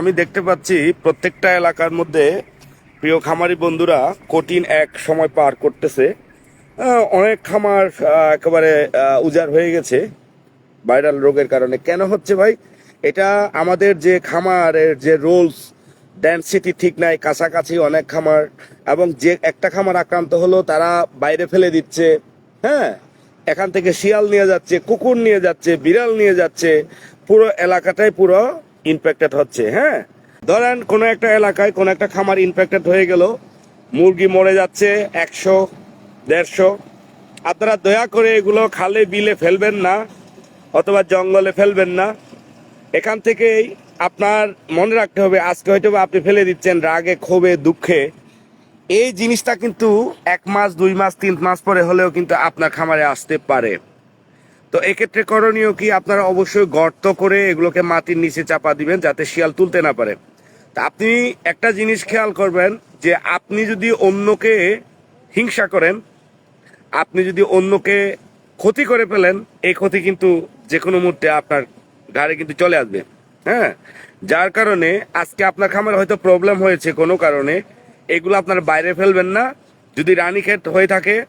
আমি দেখতে পাচ্ছি প্রত্যেকটা এলাকার মধ্যে প্রিয় খামারি বন্ধুরা কঠিন এক সময় পার করতেছে। অনেক খামার একেবারে উজাড় হয়ে গেছে ভাইরাল রোগের কারণে। কেন হচ্ছে ভাই? এটা আমাদের যে খামারের যে রোলস, ডেন্সিটি ঠিক নাই, কাছাকাছি অনেক খামার এবং যে একটা খামার আক্রান্ত হলো, তারা বাইরে ফেলে দিচ্ছে। হ্যাঁ এখান থেকে শিয়াল নিয়ে যাচ্ছে, কুকুর নিয়ে যাচ্ছে, বিড়াল নিয়ে যাচ্ছে, পুরো এলাকাটাই পুরো ইনফেক্টেড হচ্ছে হ্যাঁ? ধরেন কোনো একটা এলাকায় কোনো একটা খামার ইনফেক্টেড হয়ে গেল, মুরগি মরে যাচ্ছে একশো, দেড়শো। আপনারা দয়া করে এগুলো খালে বিলে ফেলবেন না, অথবা জঙ্গলে ফেলবেন না। এখান থেকেই আপনার মনে রাখতে হবে, আজকে হয়তো আপনি ফেলে দিচ্ছেন রাগে, ক্ষোভে, দুঃখে। এই জিনিসটা কিন্তু এক মাস, দুই মাস, তিন মাস পরে হলেও কিন্তু আপনার খামারে আসতে পারে। তো এক্ষেত্রে করণীয় কি? আপনারা অবশ্যই গর্ত করে এগুলোকে মাটির নিচে চাপা দিবেন যাতে শিয়াল তুলতে না পারে। তা আপনি একটা জিনিস খেয়াল করবেন যে আপনি যদি অন্যকে হিংসা করেন, আপনি যদি অন্যকে ক্ষতি করে ফেলেন, এই ক্ষতি কিন্তু যে কোনো মুহূর্তে আপনার ঘাড়ে কিন্তু চলে আসবে। হ্যাঁ? যার কারণে আজকে আপনার খামারে হয়তো প্রবলেম হয়েছে কোনো কারণে। এগুলো আপনার বাইরে ফেলবেন না। যদি রানীক্ষেত হয়ে থাকে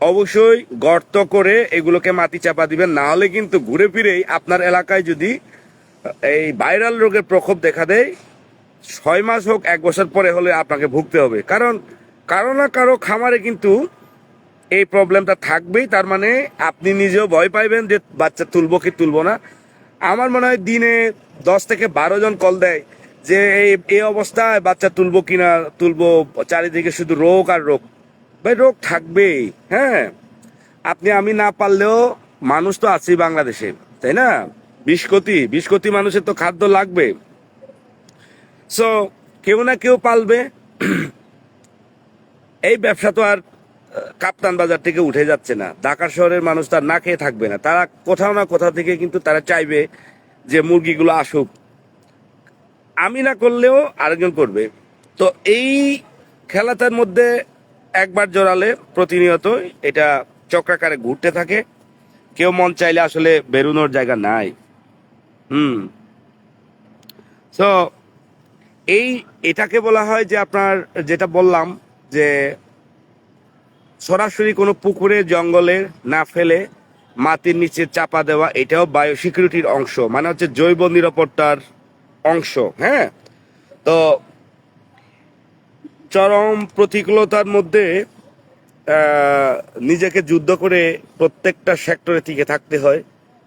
অবশ্যই গর্ত করে এগুলোকে মাটি চাপা দিবেন। না হলে কিন্তু ঘুরে ফিরেই আপনার এলাকায় যদি এই ভাইরাল রোগের প্রকোপ দেখা দেয়, ছয় মাস হোক, এক বছর পরে হলে আপনাকে ভুগতে হবে। কারণ, কারও না কারও খামারে কিন্তু এই প্রবলেমটা থাকবেই। তার মানে আপনি নিজেও ভয় পাইবেন যে বাচ্চা তুলবো কি তুলবো না। আমার মনে হয় দিনে দশ থেকে বারো জন কল দেয় যে এই অবস্থায় বাচ্চা তুলবো কিনা? তুলবো, চারিদিকে শুধু রোগ আর রোগ। ভাই, রোগ থাকবেই হ্যাঁ? আপনি আমি না পারলেও মানুষ তো আছেই বাংলাদেশে, তাই না? বিশ কোটি বিশ কোটি মানুষের তো খাদ্য লাগবে। সো কেউ না কেউ পালবে। এই ব্যবসা তো আর কাপ্তান বাজার থেকে উঠে যাচ্ছে না। ঢাকা শহরের মানুষ তার না খেয়ে থাকবে না। তারা কোথাও না কোথাও থেকে কিন্তু তারা চাইবে যে মুরগিগুলো আসুক। আমি না করলেও আরেকজন করবে। তো এই খেলাটার মধ্যে একবার জড়ালে প্রতিনিয়ত এটা চক্রাকারে ঘুরতে থাকে। কেউ মন চাইলে আসলে বেরোনোর জায়গা নাই। হুম। তো এই এটাকে বলা হয় যে আপনার যেটা বললাম যে সরাসরি কোনো পুকুরে, জঙ্গলে না ফেলে মাটির নিচে চাপা দেওয়া, এটাও বায়ো সিকিউরিটির অংশ। মানে হচ্ছে জৈব নিরাপত্তার অংশ হ্যাঁ? তো চরম প্রতিকূলতার মধ্যে নিজেকে যুদ্ধ করে প্রত্যেকটা সেক্টরে টিকে থাকতে হয়।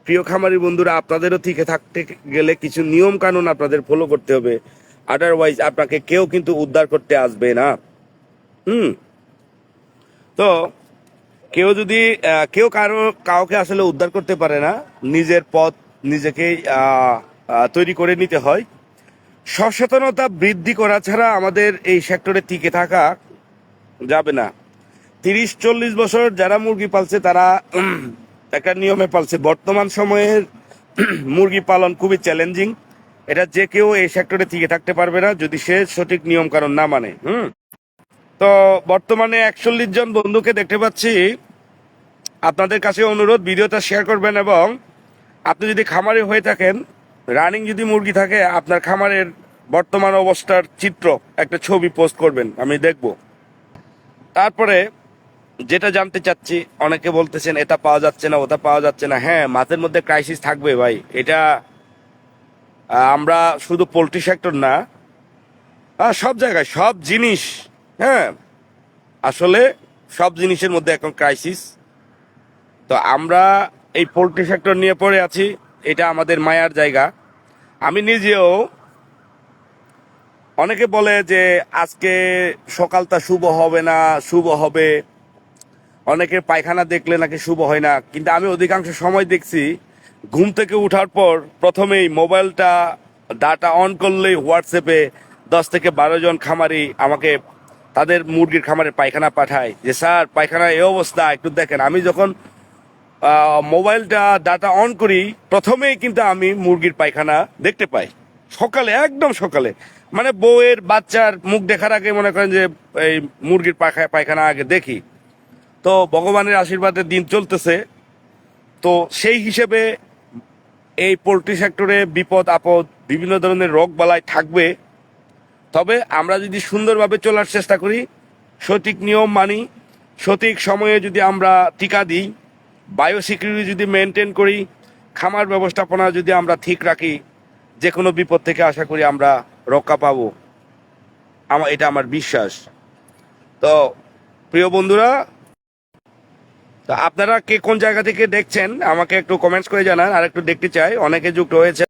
প্রিয় খামারি বন্ধুরা, আপনাদেরও টিকে থাকতে গেলে কিছু নিয়ম কানুন আপনাদের ফলো করতে হবে। আদারওয়াইজ আপনাকে কেউ কিন্তু উদ্ধার করতে আসবে না। হুম। তো, কেউ যদি কেউ কারও, কাউকে আসলে উদ্ধার করতে পারে না, নিজের পথ নিজেকেই তৈরি করে নিতে হয়। সচেতনতা বৃদ্ধি করা ছাড়া আমাদের এই সেক্টরে টিকে থাকা যাবে না। তিরিশ, চল্লিশ বছর যারা মুরগি পালছে, তারা একটা নিয়মে পালছে। বর্তমান সময়ের মুরগি পালন খুবই চ্যালেঞ্জিং এটা যে কেউ এই সেক্টরে টিকে থাকতে পারবে না, যদি সে সঠিক নিয়ম কারণ না মানে হুম? তো বর্তমানে একচল্লিশ জন বন্ধুকে দেখতে পাচ্ছি। আপনাদের কাছে অনুরোধ, ভিডিওটা শেয়ার করবেন এবং আপনি যদি খামারে হয়ে থাকেন রানিং যদি মুরগি থাকে, আপনার খামারের বর্তমান অবস্থার চিত্র একটা ছবি পোস্ট করবেন, আমি দেখব। তারপরে যেটা জানতে চাচ্ছি, অনেকে বলতেছেন, এটা পাওয়া যাচ্ছে না, ওটা পাওয়া যাচ্ছে না। হ্যাঁ মাথার মধ্যে ক্রাইসিস থাকবে ভাই। এটা আমরা শুধু পোলট্রি সেক্টর না সব জায়গায়, সব জিনিস হ্যাঁ আসলে সব জিনিসের মধ্যে এখন ক্রাইসিস তো আমরা এই পোলট্রি সেক্টর নিয়ে পড়ে আছি। এটা আমাদের মায়ার জায়গা। আমি নিজেও অনেকে বলে যে আজকে সকালটা শুভ হবে না, শুভ হবে। অনেকের পায়খানা দেখলে নাকি শুভ হয় না। কিন্তু আমি অধিকাংশ সময় দেখছি ঘুম থেকে উঠার পর প্রথমেই মোবাইলটা, ডাটা অন করলেই হোয়াটসঅ্যাপে দশ থেকে বারো জন খামারি আমাকে তাদের মুরগির খামারে পায়খানা পাঠায় যে, স্যার পায়খানা এই অবস্থা, একটু দেখেন। আমি যখন মোবাইলটা ডাটা অন করি, প্রথমেই কিন্তু আমি মুরগির পায়খানা দেখতে পাই। সকালে, একদম সকালে। মানে বউয়ের বাচ্চার মুখ দেখার আগে মনে করেন যে, এই মুরগির পায়খা পায়খানা আগে দেখি। তো ভগবানের আশীর্বাদে দিন চলতেছে। তো সেই হিসেবে এই পোলট্রি সেক্টরে বিপদ, আপদ, বিভিন্ন ধরনের রোগ বালাই থাকবে। তবে আমরা যদি সুন্দরভাবে চলার চেষ্টা করি, সঠিক নিয়ম মানি, সঠিক সময়ে যদি আমরা টিকা দিই বায়ো সিকিউরিটি যদি মেনটেন করি, খামার ব্যবস্থাপনা যদি আমরা ঠিক রাখি যে কোনো বিপদ থেকে আশা করি আমরা রক্ষা পাব। আমার এটা আমার বিশ্বাস। তো, প্রিয় বন্ধুরা, তো আপনারা কে কোন জায়গা থেকে দেখছেন, আমাকে একটু কমেন্টস করে জানান আর একটু দেখতে চাই। অনেকে যুক্ত হয়েছে।